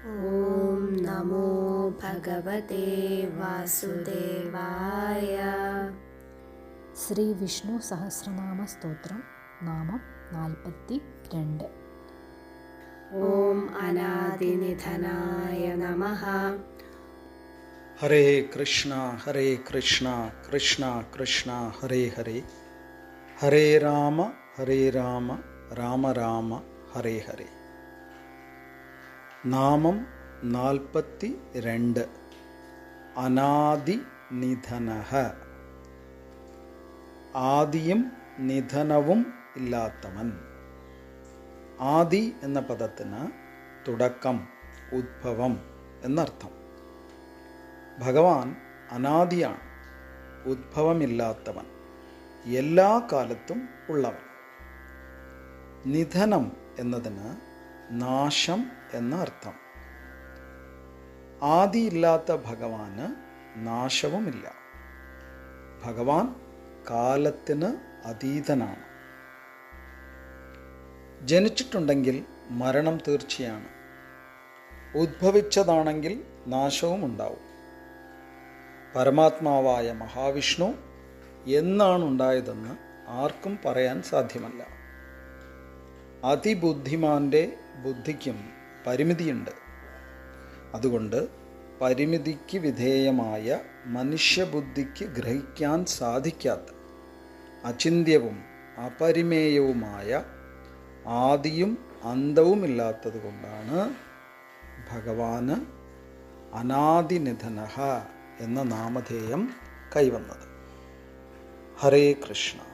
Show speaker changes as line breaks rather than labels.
ॐ नमो भगवते वासुदेवाय
श्रीविष्णुसहस्रनामस्तोत्रं नाम नाल्पत्ति रण्ड्
ॐ अनादिनिधनाय नमः
हरे कृष्ण हरे कृष्ण कृष्ण कृष्ण हरे हरे हरे राम हरे राम राम राम हरे हरे നാമം നാൽപ്പത്തി രണ്ട് അനാദി ആദിയും നിധനവും ഇല്ലാത്തവൻ. ആദി എന്ന പദത്തിന് തുടക്കം ഉദ്ഭവം എന്നർത്ഥം. ഭഗവാൻ അനാദിയാണ് ഉദ്ഭവമില്ലാത്തവൻ എല്ലാ കാലത്തും ഉള്ളവൻ. നിധനം എന്നതിന് നാശം എന്ന അർത്ഥം. ആദിയില്ലാത്ത ഭഗവാന് നാശവുമില്ല. ഭഗവാൻ കാലത്തിന് അതീതനാണ്. ജനിച്ചിട്ടുണ്ടെങ്കിൽ മരണം തീർച്ചയാണ്. ഉദ്ഭവിച്ചതാണെങ്കിൽ നാശവും ഉണ്ടാവും പരമാത്മാവായ മഹാവിഷ്ണു എന്നാണ് ഉണ്ടായതെന്ന് ആർക്കും പറയാൻ സാധ്യമല്ല. അതിബുദ്ധിമാന്റെ ബുദ്ധിക്കും പരിമിതിയുണ്ട്. അതുകൊണ്ട് പരിമിതിക്ക് വിധേയമായ മനുഷ്യബുദ്ധിക്ക് ഗ്രഹിക്കാൻ സാധിക്കാത്ത അചിന്ത്യവും അപരിമേയവുമായ ആദിയും അന്തവുമില്ലാത്തത് കൊണ്ടാണ് ഭഗവാന് അനാദിനിധനഹ എന്ന നാമധേയം കൈവന്നത്. ഹരേ കൃഷ്ണ.